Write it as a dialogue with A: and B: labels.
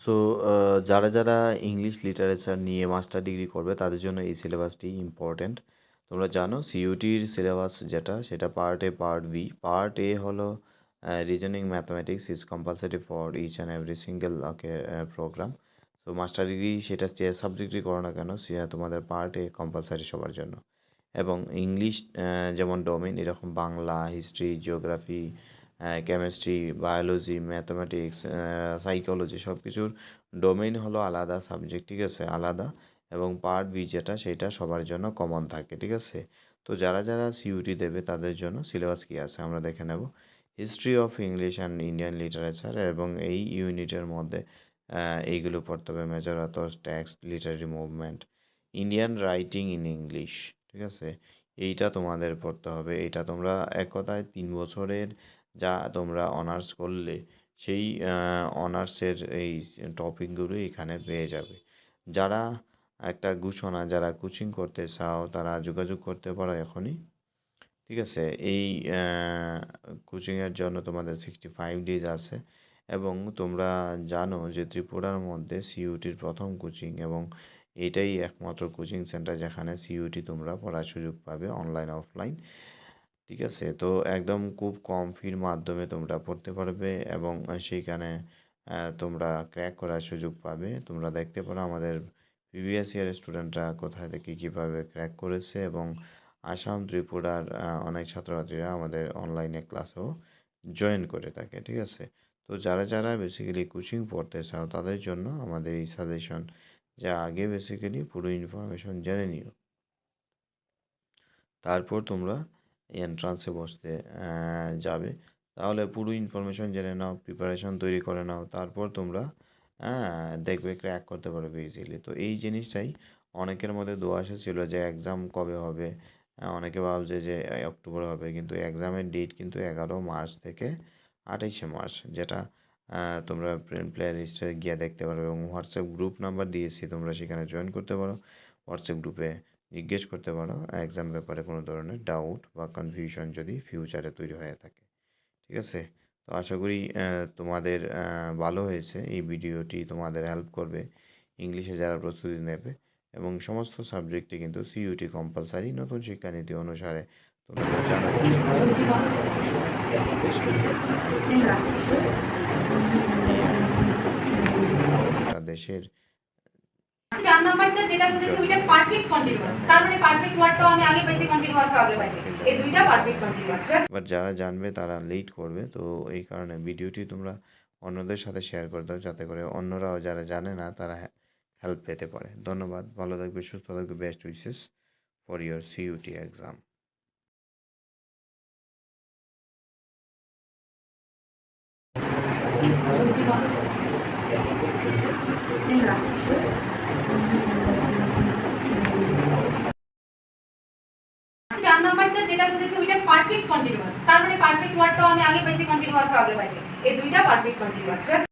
A: So যারা যারা English literature নিয়ে মাস্টার ডিগ্রি করবে, তাদের জন্য এই সিলেবাসটি ইম্পর্ট্যান্ট তোমরা জানো সিইউটির সিলেবাস যেটা, সেটা part A part B part A হলো reasoning mathematics is compulsory for each and every single program so master degree সেটা যে সাবজেক্টই করো না কেন, সে তোমাদের পার্ট এ কম্পালসারি সবার জন্য। এবং ইংলিশ যেমন ডোমেন এরকম Bangla history geography chemistry biology mathematics psychology সব কিছুর ডোমেইন হলো আলাদা সাবজেক্ট ঠিক আছে? আলাদা। এবং পার্ট বি যেটা, সেটা সবার জন্য কমন থাকে, ঠিক আছে? তো যারা যারা সিইউটি দেবে তাদের জন্য সিলেবাস কী আছে? আমরা দেখে নেব। History of English and Indian literature এবং এই ইউনিটের মধ্যে এইগুলো পড়তে হবে। Major authors texts literary movement Indian writing in English ঠিক আছে? এইটা তোমাদের পড়তে হবে। এইটা তোমরা এক কথায় তিন বছরের যা তোমরা অনার্স করলে, সেই অনার্সের এই টপিকগুলো এখানে পেয়ে যাবে। যারা একটা ঘোষণা, যারা কোচিং করতে চাও, তারা যোগাযোগ করতে পারো এখনই। ঠিক আছে? এই কোচিংয়ের জন্য তোমাদের সিক্সটি ফাইভ ডেজ আছে এবং তোমরা জানো যে ত্রিপুরার মধ্যে সিইউটির প্রথম কোচিং এবং এটাই একমাত্র কোচিং সেন্টার যেখানে সিইউটি তোমরা পড়ার সুযোগ পাবে অনলাইন অফলাইন ঠিক আছে? তো একদম খুব কম ফির মাধ্যমে তোমরা পড়তে পারবে এবং সেইখানে তোমরা ক্র্যাক করার সুযোগ পাবে। তোমরা দেখতে পারো আমাদের প্রিভিয়াস ইয়ারের স্টুডেন্টরা কোথায় থেকে কীভাবে ক্র্যাক করেছে এবং আসাম ত্রিপুরার অনেক ছাত্রছাত্রীরা আমাদের অনলাইনে ক্লাসেও জয়েন করে থাকে, ঠিক আছে? তো যারা যারা বেসিক্যালি কোচিং পড়তে চাও তাদের জন্য আমাদের এই সাজেশন যা আগে বেসিক্যালি পুরো ইনফরমেশন জেনে নিও। তারপর তোমরা এন্ট্রান্সে বসতে যাবে। তাহলে পুরো ইনফরমেশন জেনে নাও প্রিপারেশন তৈরি করে নাও, তারপর তোমরা দেখবে ক্র্যাক করতে পারবে ইজিলি তো এই জিনিসটাই অনেকের মধ্যে দোয়া এসেছিল যে এক্সাম কবে হবে। অনেকে ভাবছে যে অক্টোবর হবে, কিন্তু এক্সামের ডেট কিন্তু এগারো মার্চ থেকে আঠাইশে মার্চ, যেটা তোমরা প্লেয়ার লিস্টে গিয়ে দেখতে পারো এবং হোয়াটসঅ্যাপ গ্রুপ নাম্বার দিয়েছি, তোমরা সেখানে জয়েন করতে পারো। হোয়াটসঅ্যাপ গ্রুপে জিজ্ঞেস করতে পারো এক্সাম ব্যাপারে কোনো ধরনের ডাউট বা কনফিউশন যদি ফিউচারে তৈরি হয়ে থাকে। ঠিক আছে? তো আশা করি তোমাদের ভালো হয়েছে। এই ভিডিওটি তোমাদের হেল্প করবে। ইংলিশে যারা প্রস্তুতি নেবে এবং সমস্ত সাবজেক্টে কিন্তু সিইউটি কম্পালসারি নতুন শিক্ষানীতি অনুসারে তোমাদের জানা দেশের
B: চার নাম্বারটা যেটা বলেছি ওইটা পারফেক্ট কন্টিনিউয়াস তার মানে পারফেক্ট ওয়ার্ডটাও আমি আগে পাইছি কন্টিনিউয়াসও আগে পাইছি এই দুইটা পারফেক্ট কন্টিনিউয়াস
A: বাট যারা জানবে তারা লেট করবে তো এই কারণে ভিডিওটি তোমরা অন্যদের সাথে শেয়ার করে দাও যাতে করে অন্যরাও যারা জানে না তারা হেল্প পেতে পারে। ধন্যবাদ ভালো থাকবে সুস্থ থাকবে best wishes for your CUET exam
B: চার নাম্বারটা যেটা বলেছি ওইটা পারফেক্ট কন্টিনিউয়াস তার মানে পারফেক্ট ওয়ার্ডটাও আমি আগে পাইছি কন্টিনিউয়াসও আগে পাইছি। এই দুইটা পারফেক্ট কন্টিনিউয়াস